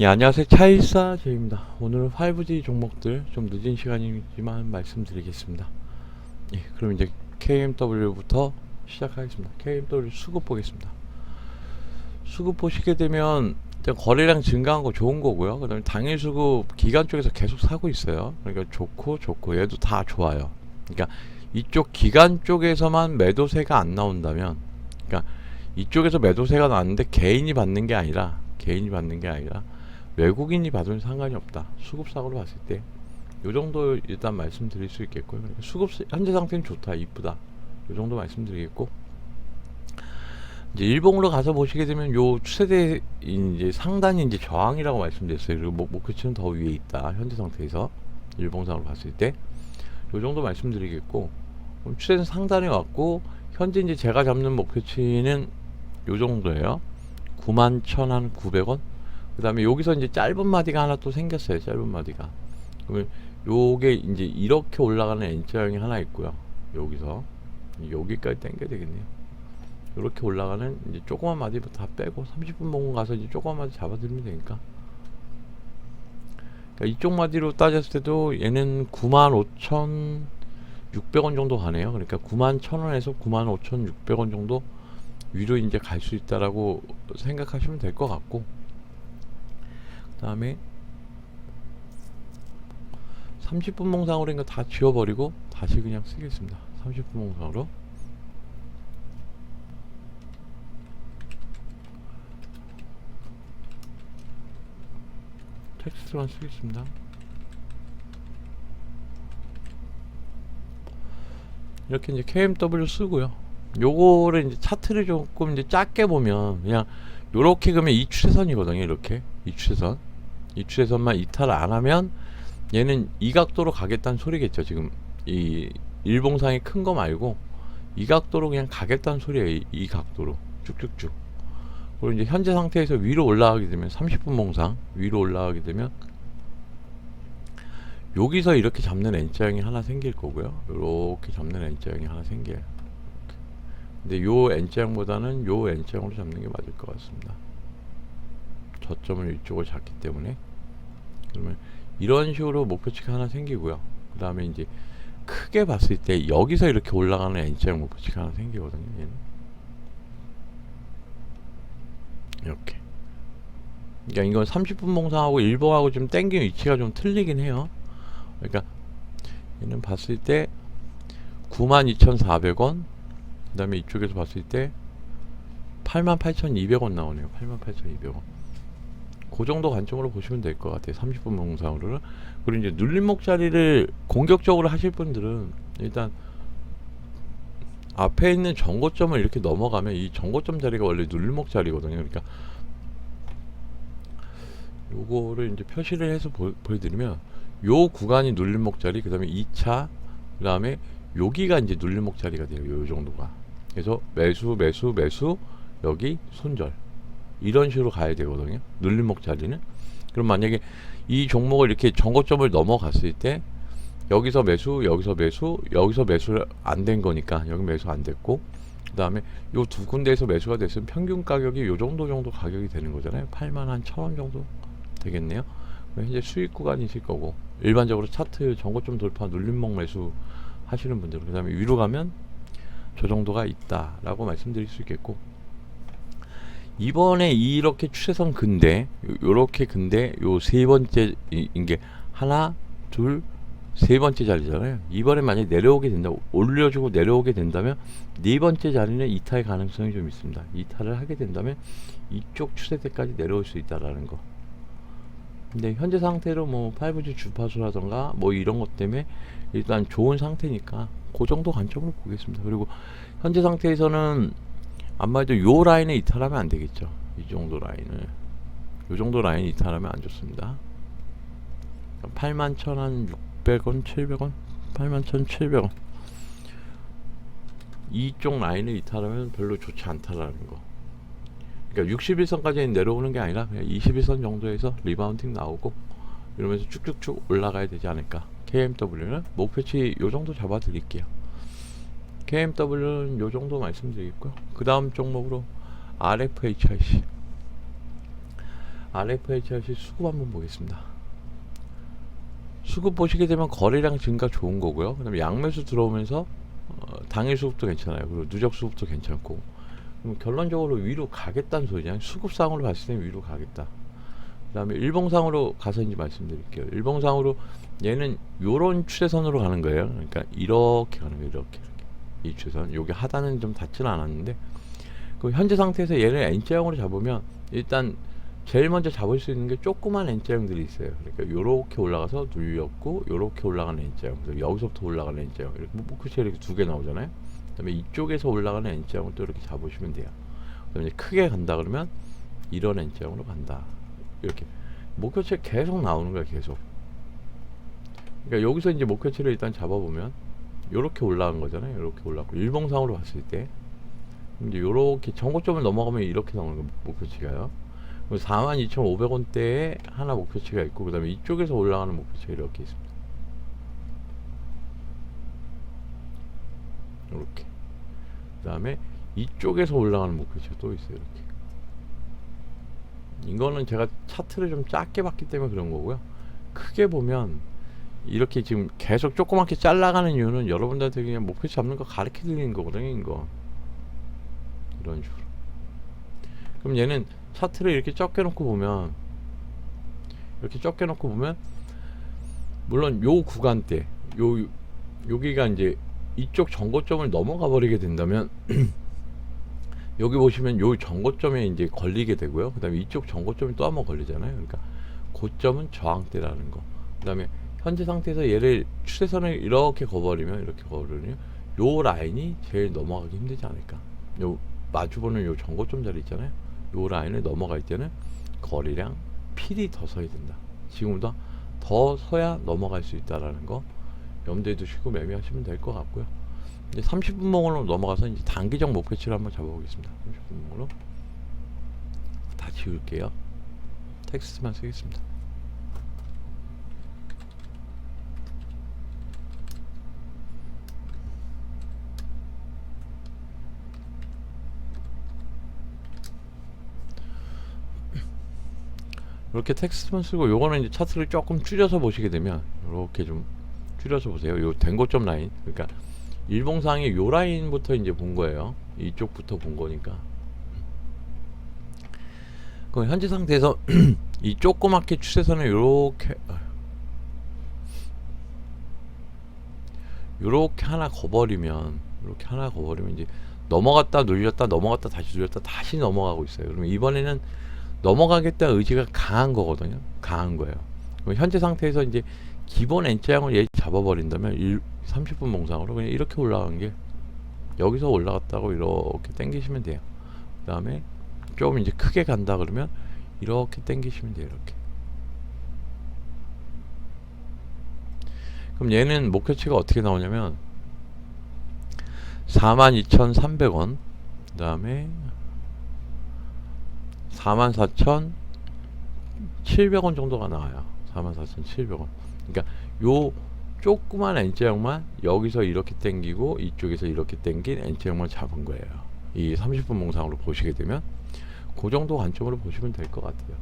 예, 안녕하세요. 차일사 제입니다. 오늘은 5G 종목들 좀 늦은 시간이지만 말씀드리겠습니다. 예, 그럼 이제 KMW부터 시작하겠습니다. KMW 수급 보겠습니다. 수급 보시게 되면 거래량 증가한 거 좋은 거고요. 그다음에 당일 수급 기간 쪽에서 계속 사고 있어요. 그러니까 좋고 좋고 얘도 다 좋아요. 그러니까 이쪽 기간 쪽에서만 매도세가 안 나온다면, 그러니까 이쪽에서 매도세가 나왔는데 개인이 받는 게 아니라 개인이 받는 게 아니라 외국인이 받으면 상관이 없다. 수급상으로 봤을 때. 요 정도 일단 말씀드릴 수 있겠고요. 수급 시- 현재 상태는 좋다, 이쁘다. 요 정도 말씀드리겠고. 이제 일봉으로 가서 보시게 되면 요 추세대 이제 상단이 이제 저항이라고 말씀드렸어요. 그리고 목- 목표치는 더 위에 있다. 현재 상태에서 일봉상으로 봤을 때. 요 정도 말씀드리겠고. 추세는 상단에 왔고 현재 이제 제가 잡는 목표치는 요 정도예요. 91,900원. 그 다음에 여기서 이제 짧은 마디가 하나 또 생겼어요. 짧은 마디가. 그러면 요게 이제 이렇게 올라가는 N자형이 하나 있고요. 여기서. 여기까지 당겨야 되겠네요. 이렇게 올라가는 이제 조그만 마디부터 다 빼고 30분 먹고 가서 이제 조그만 마디 잡아드리면 되니까. 그러니까 이쪽 마디로 따졌을 때도 얘는 95,600원 정도 가네요. 그러니까 91,000원에서 95,600원 정도 위로 이제 갈 수 있다라고 생각하시면 될 것 같고 그 다음에 30분 몽상으로 인거 다 지워버리고 다시 그냥 쓰겠습니다. 30분 몽상으로 텍스트만 쓰겠습니다. 이렇게 이제 KMW 쓰고요. 요거를 이제 차트를 조금 이제 작게 보면 그냥 요렇게 그러면 이 추세선이거든요. 이렇게 이 추세선 이 추세선만 이탈 안 하면 얘는 이 각도로 가겠다는 소리겠죠. 지금 이 일봉상이 큰 거 말고 이 각도로 그냥 가겠다는 소리예요. 이, 이 각도로 쭉쭉쭉. 그리고 이제 현재 상태에서 위로 올라가게 되면 30분 봉상 위로 올라가게 되면 여기서 이렇게 잡는 N자형이 하나 생길 거고요. 이렇게 잡는 N자형이 하나 생겨요. 근데 요 N자형보다는 요 N자형으로 잡는 게 맞을 것 같습니다. 저점을 이쪽을 잡기 때문에 그러면 이런 식으로 목표치가 하나 생기고요. 그 다음에 이제 크게 봤을 때 여기서 이렇게 올라가는 N자형 목표치가 하나 생기거든요. 얘는. 이렇게. 그러니까 이건 30분 봉상하고 일봉하고 좀 땡긴 위치가 좀 틀리긴 해요. 그러니까 얘는 봤을 때 92,400원 그 다음에 이쪽에서 봤을 때 88,200원 나오네요 88,200원 그 정도 관점으로 보시면 될 것 같아요. 30분 봉상으로는. 그리고 이제 눌림목 자리를 공격적으로 하실 분들은 일단 앞에 있는 정고점을 이렇게 넘어가면 이 정고점 자리가 원래 눌림목 자리거든요. 그러니까 요거를 이제 표시를 해서 보, 보여드리면 요 구간이 눌림목 자리 그 다음에 2차 그 다음에 여기가 이제 눌림목 자리가 돼요. 요 정도가. 그래서 매수 매수 매수 여기 손절 이런 식으로 가야 되거든요. 눌림목 자리는. 그럼 만약에 이 종목을 이렇게 정고점을 넘어갔을 때 여기서 매수 여기서 매수 여기서 매수 안 된 거니까 여기 매수 안 됐고 그 다음에 요 두 군데에서 매수가 됐으면 평균 가격이 요 정도 정도 가격이 되는 거잖아요. 8만 한 천 원 정도 되겠네요. 현재 수익 구간이실 거고 일반적으로 차트 정고점 돌파 눌림목 매수 하시는 분들은 그 다음에 위로 가면 저 정도가 있다라고 말씀드릴 수 있겠고 이번에 이렇게 추세선 요- 요렇게 근대 요 세 번째 이- 인게 하나 둘 세 번째 자리잖아요. 이번에 만약 내려오게 된다 올려주고 내려오게 된다면 네 번째 자리는 이탈 가능성이 좀 있습니다. 이탈을 하게 된다면 이쪽 추세대까지 내려올 수 있다라는 거. 근데 현재 상태로 뭐 5G 주파수라던가 뭐 이런 것 때문에 일단 좋은 상태니까 그 정도 관점으로 보겠습니다. 그리고 현재 상태에서는 아마도 요 라인에 이탈하면 안 되겠죠. 이 정도 라인을 요 정도 라인 이탈하면 안 좋습니다. 81,600원, 700원, 81,700원 이쪽 라인을 이탈하면 별로 좋지 않다라는 거. 그러니까 61선까지 내려오는 게 아니라 그냥 21선 정도에서 리바운딩 나오고 이러면서 쭉쭉쭉 올라가야 되지 않을까. KMW는 목표치 요 정도 잡아 드릴게요. KMW는 요 정도 말씀드리고요. 그 다음 종목으로 RFHIC. RFHRC 수급 한번 보겠습니다. 수급 보시게 되면 거래량 증가 좋은 거고요. 그다음에 양매수 들어오면서 어, 당일 수급도 괜찮아요. 그리고 누적 수급도 괜찮고. 그럼 결론적으로 위로 가겠다는 소리냐? 수급상으로 봤을 때 위로 가겠다. 그다음에 일봉상으로 가서 이제 말씀드릴게요. 일봉상으로 얘는 요런 추세선으로 가는 거예요. 그러니까 이렇게 가는 거예요. 이렇게, 이 추세선. 여기 하단은 좀 닿지는 않았는데 그 현재 상태에서 얘를 N자형으로 잡으면 일단 제일 먼저 잡을 수 있는 게 조그만 N자형들이 있어요. 그러니까 요렇게 올라가서 눌렸고 요렇게 올라가는 N자형. 여기서부터 올라가는 N자형. 이렇게 목표치 이렇게 두 개 나오잖아요. 그 다음에 이쪽에서 올라가는 N자형을 또 이렇게 잡으시면 돼요. 그 다음에 이제 크게 간다 그러면 이런 N자형으로 간다. 이렇게 목표치 계속 나오는 거야 계속. 그러니까 여기서 이제 목표치를 일단 잡아보면 요렇게 올라간 거잖아요. 요렇게 올라고 일봉상으로 봤을 때 이제 요렇게 정고점을 넘어가면 이렇게 나오는 거 목표치가요. 42,500원대에 하나 목표치가 있고 그다음에 이쪽에서 올라가는 목표치가 이렇게 있습니다. 이렇게. 그다음에 이쪽에서 올라가는 목표치가 또 있어요. 이렇게. 이거는 제가 차트를 좀 작게 봤기 때문에 그런 거고요. 크게 보면 이렇게 지금 계속 조그맣게 잘라가는 이유는 여러분들한테 그냥 목표치 잡는 거 가르쳐 드리는 거거든요. 이거. 이런 식으로. 그럼 얘는 차트를 이렇게 적게 놓고 보면 이렇게 적게 놓고 보면 물론 요 구간대 요 여기가 이제 이쪽 정고점을 넘어가 버리게 된다면 여기 보시면 요 정고점에 이제 걸리게 되고요. 그 다음에 이쪽 정고점이 또 한 번 걸리잖아요. 그러니까 고점은 저항대라는 거. 그 다음에 현재 상태에서 얘를 추세선을 이렇게 거버리면 이렇게 거버리면 요 라인이 제일 넘어가기 힘들지 않을까. 요 마주보는 요 정고점 자리 있잖아요. 요 라인을 넘어갈 때는 거리량 필히 더 서야 된다. 지금보다 더 서야 넘어갈 수 있다라는 거 염두에 두시고 매매하시면 될 것 같고요. 이제 30분 몽으로 넘어가서 이제 단기적 목표치를 한번 잡아보겠습니다. 30분 몽으로 다 지울게요. 텍스트만 쓰겠습니다. 이렇게 텍스트만 쓰고 요거는 이제 차트를 조금 줄여서 보시게 되면 이렇게 좀 줄여서 보세요. 요 된 고점 라인. 그러니까 일봉상의 요 라인부터 이제 본 거예요. 이쪽부터 본 거니까. 그럼 현재 상태에서 이 조그맣게 추세선을 요렇게 요렇게 하나 거버리면 요렇게 하나 거버리면 이제 넘어갔다 눌렸다 넘어갔다 다시 눌렸다 다시 넘어가고 있어요. 그러면 이번에는 넘어가겠다 의지가 강한 거거든요. 강한 거예요. 현재 상태에서 이제 기본 N자형을 얘 잡아버린다면 1, 30분 몽상으로 그냥 이렇게 올라간 게 여기서 올라갔다고 이렇게 당기시면 돼요. 그 다음에 좀 이제 크게 간다 그러면 이렇게 당기시면 돼요. 이렇게. 그럼 얘는 목표치가 어떻게 나오냐면 42,300원 그 다음에 44,700원 정도가 나와요. 44,700원. 그러니까 요 조그만 N자형만 여기서 이렇게 당기고 이쪽에서 이렇게 당긴 N자형만 잡은 거예요. 이 30분 몽상으로 보시게 되면 그 정도 관점으로 보시면 될 것 같아요.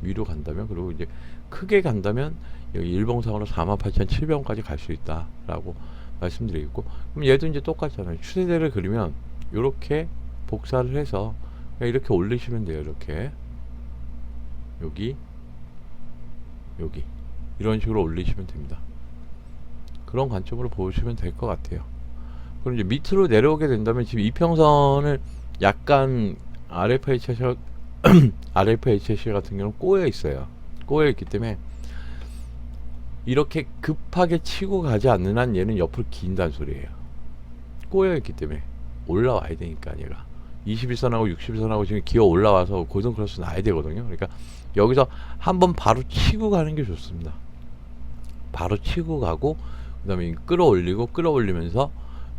위로 간다면 그리고 이제 크게 간다면 여기 일봉상으로 48,700원까지 갈 수 있다라고 말씀드리겠고 그럼 얘도 이제 똑같잖아요. 추세대를 그리면 이렇게 복사를 해서 이렇게 올리시면 돼요. 이렇게 여기 여기 이런 식으로 올리시면 됩니다. 그런 관점으로 보시면 될 것 같아요. 그럼 이제 밑으로 내려오게 된다면 지금 이평선을 약간 RFHC RFHC 같은 경우는 꼬여 있어요. 꼬여 있기 때문에 이렇게 급하게 치고 가지 않는 한 얘는 옆으로 긴다는 소리예요. 꼬여 있기 때문에 올라와야 되니까 얘가 21선하고 60선하고 지금 기어 올라와서 고정 크로스 나야 되거든요. 그러니까 여기서 한번 바로 치고 가는 게 좋습니다. 바로 치고 가고 그다음에 끌어올리고 끌어올리면서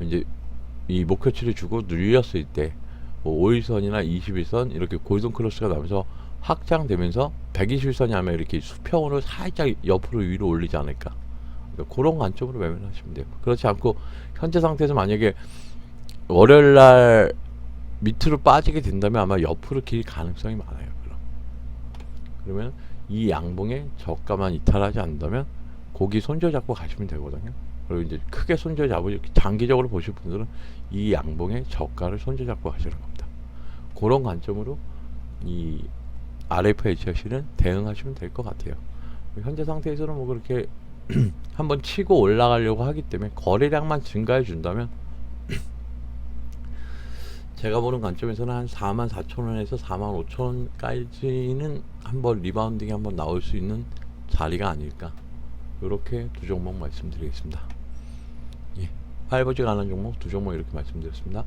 이제 이 목표치를 주고 눌렸을 때 뭐 5일선이나 21선 이렇게 골든 크로스가 나면서 확장되면서 121선이 하면 이렇게 수평으로 살짝 옆으로 위로 올리지 않을까 그러니까 그런 관점으로 매매를 하시면 돼요 그렇지 않고 현재 상태에서 만약에 월요일 날 밑으로 빠지게 된다면 아마 옆으로 길 가능성이 많아요 그럼 그러면 이 양봉의 저가만 이탈하지 않는다면 고기 손절 잡고 가시면 되거든요. 그리고 이제 크게 손절 잡으 장기적으로 보실 분들은 이 양봉의 저가를 손절 잡고 가시는 겁니다. 그런 관점으로 이 RFHC는 대응하시면 될 것 같아요. 현재 상태에서는 뭐 그렇게 한번 치고 올라가려고 하기 때문에 거래량만 증가해 준다면 제가 보는 관점에서는 한 4만 4천 원에서 4만 5천 원까지는 한번 리바운딩이 한번 나올 수 있는 자리가 아닐까 이렇게 두 종목 말씀드리겠습니다. 예, 팔보지가 않은 종목 두 종목 이렇게 말씀드렸습니다.